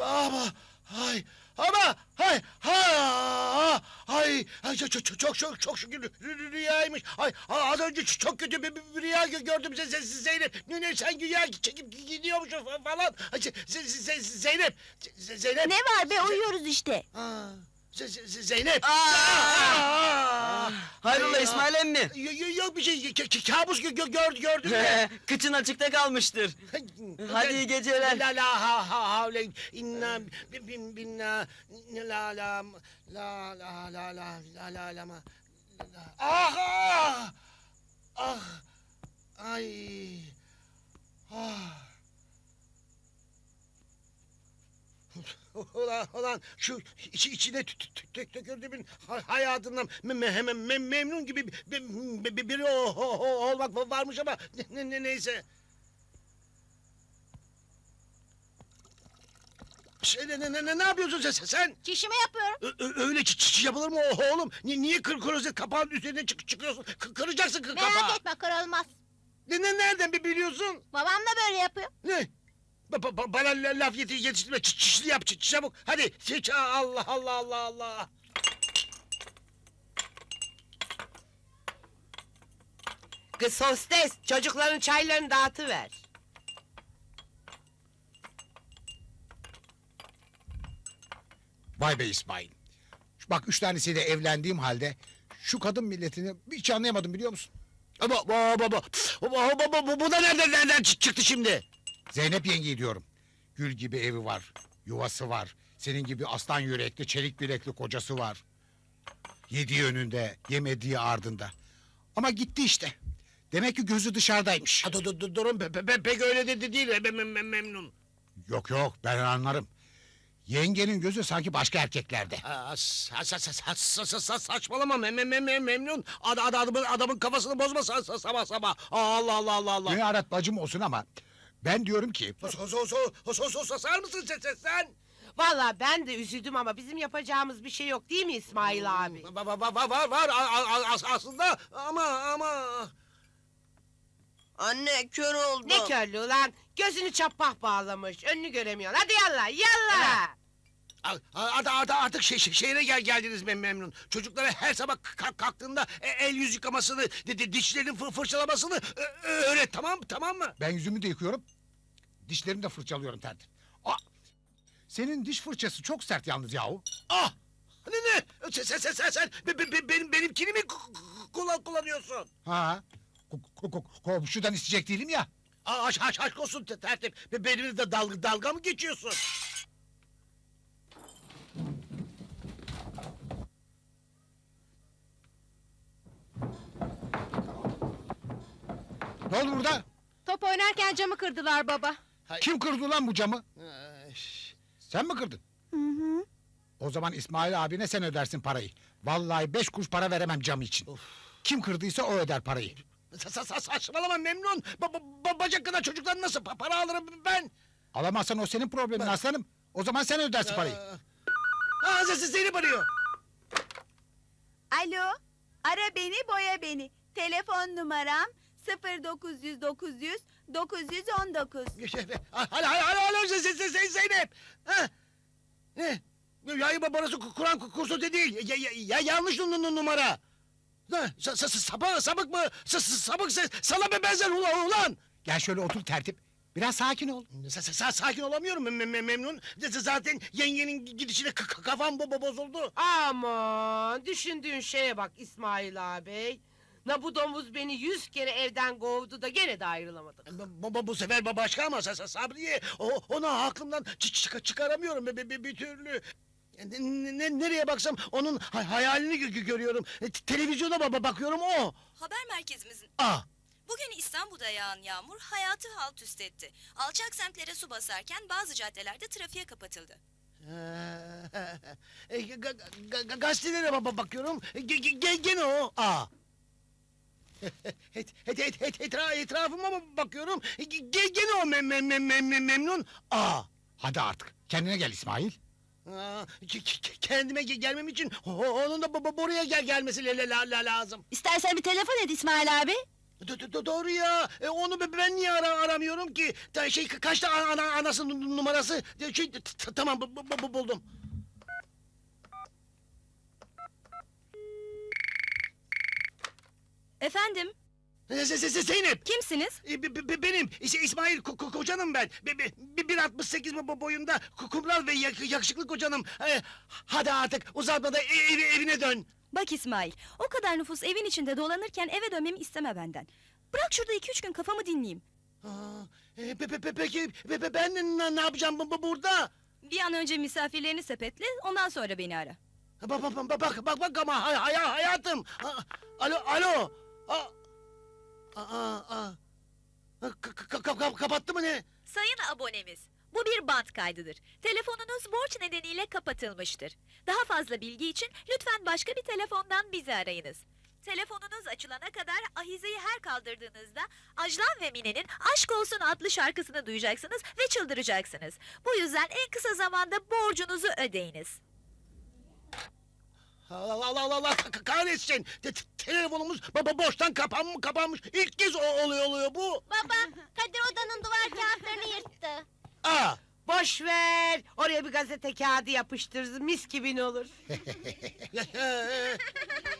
Ama hay ama hay hay hay ay, çok çok çok çok çok şükür rü- rü- rüyaymış. Ay az önce çok kötü bir, bir- rüya gö- gördüm Zeynep. Ne ne sen güya çekip gidiyormuşsun fa- falan. Zeynep Zeynep. Ne var be uyuyoruz işte. Zeynep. Aa! Hayrola Ay, İsmail emmi? Yok bir şey K- k- kabus gö- gö- gördüm gördüm de. Kıçın açıkta kalmıştır. Hadi iyi geceler. La la ha ha havle inna bin bin binna la la la la la la la la la ma ah ah ah ay ah ulan ulan şu içi içine tü- tü- tü- tü- tükürdüğümün ha- hayatından me, me, me- memnun gibi bir, bir, bir- biri o, o- o- olmak varmış ama ne, ne, neyse. Şey, ne, ne, ne, ne yapıyorsun sen? sen? Çişimi yapıyorum. Ö- öyle çi- çi- yapılır mı oğlum? Ni- niye kır klozet kapağının üzerine çık çıkıyorsun? Kı- kıracaksın kı- kapağı. Merak etme kırılmaz. Ne, ne, nereden bir biliyorsun? Babam da böyle yapıyor. Ne? Ba- ba- ba- bana la- laf yeti yetiştirme. Ç- çişli yap ç- çabuk. Hadi. Çiç Allah Allah Allah Allah. Kız hostes çocukların çaylarını dağıtıver. Vay be İsmail. Şu Bak üç tanesiyle evlendiğim halde şu kadın milletini hiç anlayamadım biliyor musun? Ama baba baba. Baba baba bu, bu da nereden nereden çı- çıktı şimdi? Zeynep yengeyi diyorum. Gül gibi evi var, yuvası var. Senin gibi aslan yürekli, çelik bilekli kocası var. Yediği önünde, yemediği ardında. Ama gitti işte. Demek ki gözü dışarıdaymış. Ha, dur, dur, dur, durun pe, pe, pe- pek öyle de değil. Mem, mem, mem- memnun. Yok yok ben anlarım. Yengenin gözü sanki başka erkeklerde. Sa, sa, sa, sa, sa, sa, sa, saçmalama mem, mem, mem, mem- memnun. Ad, ad, adamın, adamın kafasını bozma sa, sa, sabah sabah. Allah Allah Allah Allah. Ne arat bacım olsun ama ben diyorum ki sasar mısın sen, sen, sen? Vallahi ben de üzüldüm ama bizim yapacağımız bir şey yok değil mi İsmail abi? Var, var, var, var, var, A- a- a- as- aslında ama, ama... Anne kör oldum. Ne körlüğü lan? Gözünü çapah bağlamış. Önünü göremiyor. Hadi yallah yallah. A- a- Ad, ad, artık şey, şey- şehre gel geldiniz mem, memnun. Çocuklara her sabah kalk- kalktığında e, el yüz yıkamasını, di- di- dişlerini fır, fırçalamasını öğret tamam tamam mı? ben yüzümü de yıkıyorum. Dişlerimi de fırçalıyorum tertip. Senin diş fırçası çok sert yalnız yahu. Ah! Ne ne? Sen sen sen sen, sen be- be- be- benim benimkini mi ku- ku- kullan kullanıyorsun? Ha? Ko- ko- ko- Komşudan isteyecek değilim ya. Aa, aşk, aşk, olsun te- tertip. Be- Benimle de dalga, dalga mı geçiyorsun? Ne oldu burada? Top oynarken camı kırdılar baba. Kim kırdı lan bu camı? Sen mi kırdın? Hı hı. O zaman İsmail abine sen ödersin parayı. Vallahi beş kuruş para veremem cam için. Kim kırdıysa o öder parayı. Sa, sa, sa, saçmalama memnun. Ba, ba, ba- bacak kadar çocuktan nasıl pa- para alırım ben? Alamazsan o senin problemin aslanım. O zaman sen ödersin parayı. Aa, Z- Zeynep arıyor. Alo, ara beni boya beni. Telefon numaram 0900 900 919. Alo, alo, alo, alo, Z- Z- Z- Z- Zeynep. Ha? Ne? Ya burası Ku- Kur'an kursu de değil. Ya, ya, ya yanlış nu- nu- numara. Sa, sa, sabık, sabık mı? Sa, sa, sabık be benzer ulan. ulan. Gel şöyle otur tertip. Biraz sakin ol. Sa, sa, sa- sakin olamıyorum mem, mem, memnun. Zaten yengenin gidişine kafam bo, bo- bozuldu. Aman düşündüğün şeye bak İsmail abi. Na bu domuz beni yüz kere evden kovdu da gene de ayrılamadık. Bu, bu, bu sefer ba- başka ama sa, sa, Sabriye. O, onu aklımdan çı- çı- çıkaramıyorum bir, bir, bir türlü. Ne, ne- nereye baksam onun hay- hayalini gö- gö- görüyorum. E, te- televizyona ba- bakıyorum o. Haber merkezimizin Ah. bugün İstanbul'da yağan yağmur hayatı alt üst etti. Alçak semtlere su basarken bazı caddelerde trafiğe kapatıldı. E, ga- ga- ga- ga- gazetelere ba- ba- bakıyorum. E, ge- ge- ge- gene o. Aa. et, et, et, et, etra, etrafıma ba- bakıyorum. Ge- ge- gene o mem, mem, mem, mem, memnun. Aa. Hadi artık. Kendine gel İsmail. Aa, ke- ke- kendime ge- gelmem için onun da bu- bu- buraya gel gelmesi la- la- la- lazım. İstersen bir telefon et İsmail abi. Do- do- do- doğru ya. E, onu be- ben niye ara aramıyorum ki? Ta- şey ka- kaçta ana, ana anasının numarası? E, Şey, t- t- tamam bu, bu- bu- buldum. Efendim, Z- Z- Z- Zeynep. kimsiniz? E, be- be- benim İs- İsmail ko- ko- kocanım ben. Be- be- bir 1.68 bo- boyunda ku- kumral ve yak- yakışıklı kocanım. E, hadi artık uzatma da e- evi- evine dön. Bak İsmail, o kadar nüfus evin içinde dolanırken eve dönmemi isteme benden. Bırak şurada iki üç gün kafamı dinleyeyim. Aa, e, pe- pe- pe- peki be- be- ben ne, ne yapacağım bu, bu- burada? Bir an önce misafirlerini sepetle, ondan sonra beni ara. Bak bak bak bak bak bak ama hay, hay- hayatım. Aa, Alo alo. Aa, aa, aa. Ka- ka- ka- ka- kapattı mı ne? Sayın abonemiz, bu bir bant kaydıdır. Telefonunuz borç nedeniyle kapatılmıştır. Daha fazla bilgi için lütfen başka bir telefondan bizi arayınız. Telefonunuz açılana kadar ahizeyi her kaldırdığınızda Ajlan ve Mine'nin Aşk Olsun adlı şarkısını duyacaksınız ve çıldıracaksınız. Bu yüzden en kısa zamanda borcunuzu ödeyiniz. Allah Allah Allah Allah ka- kahretsin. Te- te- telefonumuz baba boştan kapan kapanmış. İlk kez o- oluyor oluyor bu. Baba, Kadir odanın duvar kağıtlarını yırttı. Aa. Boş ver. Oraya bir gazete kağıdı yapıştırırız. Mis gibi ne olur.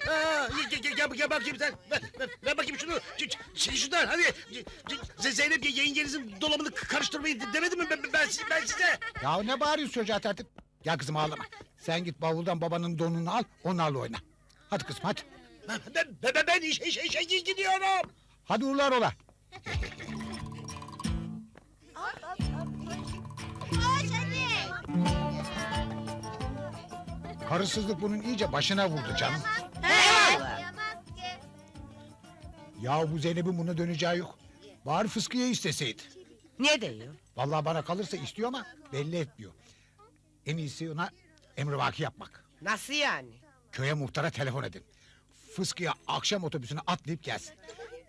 Aa, gel, gel, gel, gel bakayım sen. Ver, ver, ver bakayım şunu. Ç- ç- Şey şuradan hadi. C- C- Zeynep yengenizin dolabını karıştırmayın demedim mi ben, ben, ben size? Ya ne bağırıyorsun çocuğa tertip? Gel kızım ağlama. Sen git bavuldan babanın donunu al, onlarla oyna. Hadi kızım hadi. Ben, ben, ben, ben işe, işe, işe gidiyorum. Hadi uğurlar ola. Koş hadi. Karısızlık bunun iyice başına vurdu canım. Ya bu Zeynep'in buna döneceği yok. Bari fıskıya isteseydi. Ne diyor? Vallahi bana kalırsa istiyor ama belli etmiyor. En iyisi ona emrivaki yapmak. Nasıl yani? Köye muhtara telefon edin. Fıskıya akşam otobüsüne atlayıp gelsin.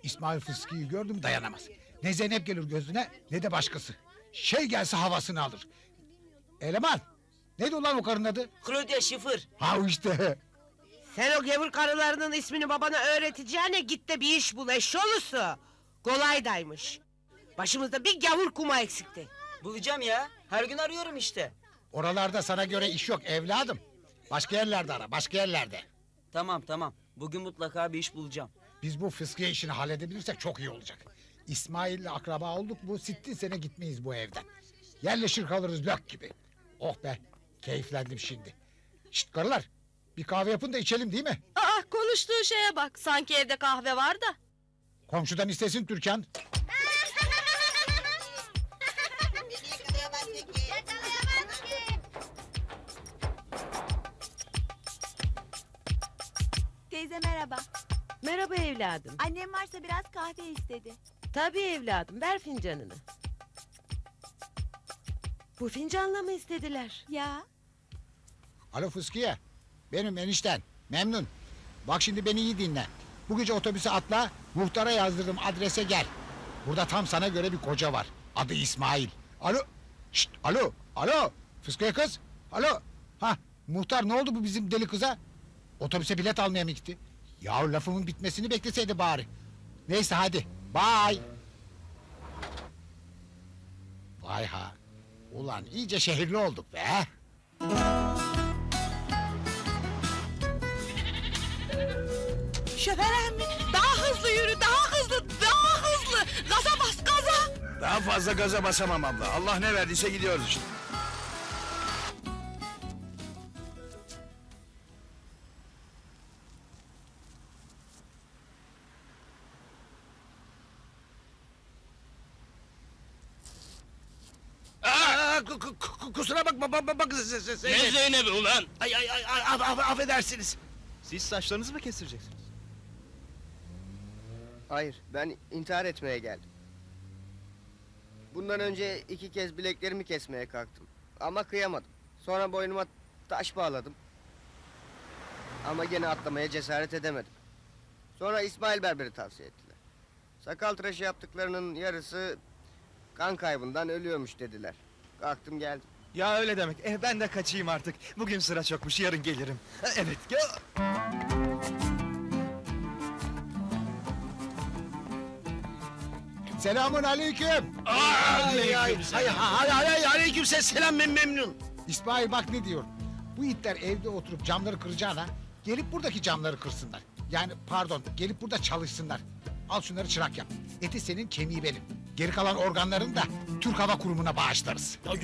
İsmail Fıskı'yı gördü mü dayanamaz. Ne Zeynep gelir gözüne ne de başkası. Şey gelse havasını alır. Eleman. Neydi ulan o karının adı? Claudia Schiffer. Ha işte. Sen o gavur karılarının ismini babana öğreteceğine git de bir iş bul eşşolusu. Kolaydaymış. Başımızda bir gavur kuma eksikti. Bulacağım ya. Her gün arıyorum işte. Oralarda sana göre iş yok evladım. Başka yerlerde ara başka yerlerde. Tamam tamam. Bugün mutlaka bir iş bulacağım. Biz bu fıskiye işini halledebilirsek çok iyi olacak. İsmail'le akraba olduk bu sittin sene gitmeyiz bu evden. Yerleşir kalırız lök gibi. Oh be keyiflendim şimdi. Şşt karılar bir kahve yapın da içelim değil mi? Aa, konuştuğu şeye bak, sanki evde kahve var da. Komşudan istesin Türkan. Teyze merhaba. Merhaba evladım. Annem varsa biraz kahve istedi. Tabii evladım ver fincanını. Bu fincanla mı istediler? Ya Alo fıskiye. Benim enişten. Memnun. Bak şimdi beni iyi dinle. Bu gece otobüse atla. Muhtara yazdırdım adrese gel. Burada tam sana göre bir koca var. Adı İsmail. Alo. Şşt, alo. Alo. Fıskiye kız. Alo. Ha muhtar ne oldu bu bizim deli kıza? Otobüse bilet almaya mı gitti? Ya lafımın bitmesini bekleseydi bari. Neyse hadi. Bye. Vay ha. Ulan iyice şehirli olduk be. Şoför emmi daha hızlı yürü daha hızlı daha hızlı. Gaza bas gaza. Daha fazla gaza basamam abla. Allah ne verdiyse gidiyoruz işte. Bak bak Z- Zeynep. Zeynep'i ulan? Ay ay ay ay, af- af- affedersiniz. Siz saçlarınızı mı kestireceksiniz? Hayır, ben intihar etmeye geldim. Bundan önce iki kez bileklerimi kesmeye kalktım. Ama kıyamadım. Sonra boynuma taş bağladım. Ama gene atlamaya cesaret edemedim. Sonra İsmail Berber'i tavsiye ettiler. Sakal tıraşı yaptıklarının yarısı kan kaybından ölüyormuş dediler. Kalktım geldim. Ya öyle demek. Eh ben de kaçayım artık. Bugün sıra çokmuş. Yarın gelirim. Ha, Evet. Ya. Selamun aleyküm. Ay ay ay ay ay ay aleyküm selam mem memnun. İsmail bak ne diyor. Bu itler evde oturup camları kıracağına gelip buradaki camları kırsınlar. Yani pardon gelip burada çalışsınlar. Al şunları çırak yap. Eti senin kemiği benim. Geri kalan organlarını da Türk Hava Kurumu'na bağışlarız.